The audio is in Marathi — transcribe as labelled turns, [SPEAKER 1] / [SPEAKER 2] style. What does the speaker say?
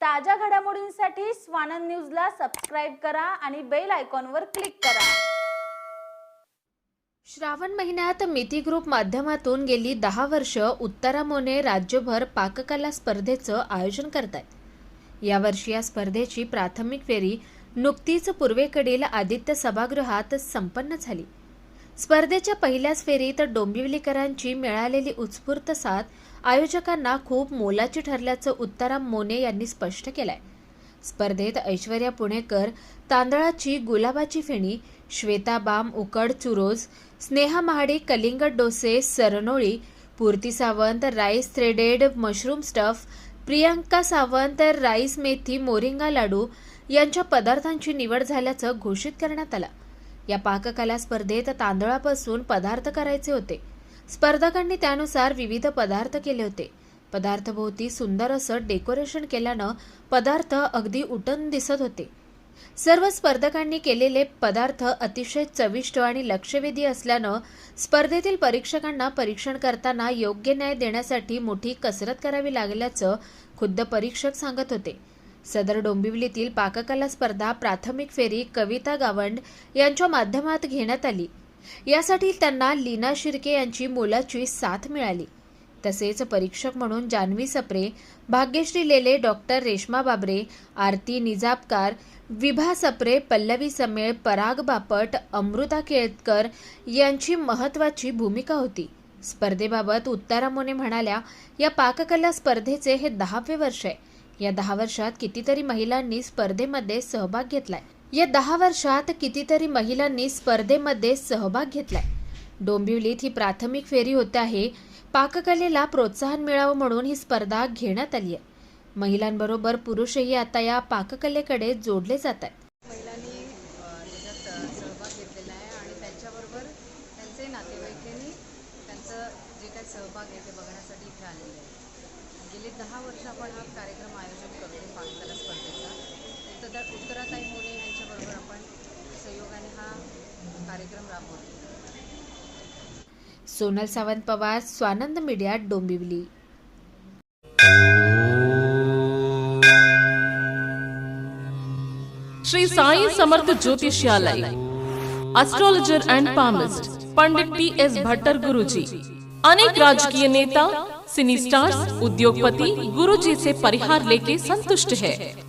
[SPEAKER 1] ताज्या घडामोडींसाठी स्वानंद न्यूजला सबस्क्राईब करा आणि बेल आयकॉनवर क्लिक करा.
[SPEAKER 2] श्रावण महिन्यात मिती ग्रुप माध्यमातून गेली दहा वर्ष उत्तरामोने राज्यभर पाककला स्पर्धेचं आयोजन करत आहेत यावर्षी या स्पर्धेची प्राथमिक फेरी नुकतीच पूर्वेकडील आदित्य सभागृहात संपन्न झाली. स्पर्धेच्या पहिल्याच फेरीत डोंबिवलीकरांची मिळालेली उत्स्फूर्त साथ आयोजकांना खूप मोलाची ठरल्याचं उत्तराम मोने यांनी स्पष्ट केलंय. स्पर्धेत ऐश्वर्या पुणेकर तांदळाची गुलाबाची फेणी श्वेता बाम उकड चुरोज स्नेहा महाडिक कलिंगड डोसे सरनोळी Purti Sawant rice threaded mushroom stuff Priyanka Sawant rice मेथी मोरिंगा लाडू यांच्या पदार्थांची निवड झाल्याचं घोषित करण्यात आलं. या पाककला स्पर्धेत तांदळापासून पदार्थ करायचे होते. स्पर्धकांनी त्यानुसार विविध पदार्थ केले होते. पदार्थभोवती सुंदर असं डेकोरेशन केल्यानं पदार्थ अगदी उठून दिसत होते. सर्व स्पर्धकांनी केलेले पदार्थ अतिशय चविष्ट आणि लक्षवेधी असल्यानं स्पर्धेतील परीक्षकांना परीक्षण करताना योग्य न्याय देण्यासाठी मोठी कसरत करावी लागल्याचं खुद्द परीक्षक सांगत होते. सदर डोंबिवलीतील पाककला स्पर्धा प्राथमिक फेरी कविता गावंड यांच्या माध्यमात घेण्यात आली. यासाठी त्यांना लीना शिर्के यांची मोलाची साथ मिळाली. तसेच परीक्षक म्हणून जान्हवी सप्रे भाग्यश्री लेले डॉक्टर रेश्मा बाबरे आरती निजाबकार विभा सप्रे पल्लवी समेळ पराग बापट अमृता केळकर यांची महत्त्वाची भूमिका होती. स्पर्धेबाबत उत्तारामोने म्हणाल्या या पाककला स्पर्धेचे हे दहावे वर्ष आहे. या दहा वर्षात कितीतरी महिलांनी स्पर्धेमध्ये सहभाग घेतलाय. या दहा वर्षात कितीतरी महिलांनी स्पर्धेमध्ये सहभाग घेतलाय. डोंबिवलीत ही प्राथमिक फेरी होत आहे. पाककलेला प्रोत्साहन मिळावं म्हणून ही स्पर्धा घेण्यात आली आहे. महिलांबरोबर पुरुषही आता या पाककलेकडे जोडले जात आहेत.
[SPEAKER 3] महिलांनी त्याच्यात सहभाग घेतलेला आहे आणि त्यांच्याबरोबर त्यांचे नातेवाईकांनी त्यांचं जे काही सहभाग आहे ते बघण्यासाठी इथे आलेले आहे गेले दहा वर्ष आपण हा कार्यक्रम आयोजन करतो पाककला स्पर्धेचा. उत्तर उत्तराताई
[SPEAKER 2] Sonal Sawant Pawar, Swanand media, Dombivli.
[SPEAKER 4] Shri Sai Samarth Jyotishalay. Astrologer and palmist Pandit T S Bhattar Guruji अनेक राजकीय नेता सिनी स्टार्स उद्योगपति, गुरुजी से परिहार लेके संतुष्ट है।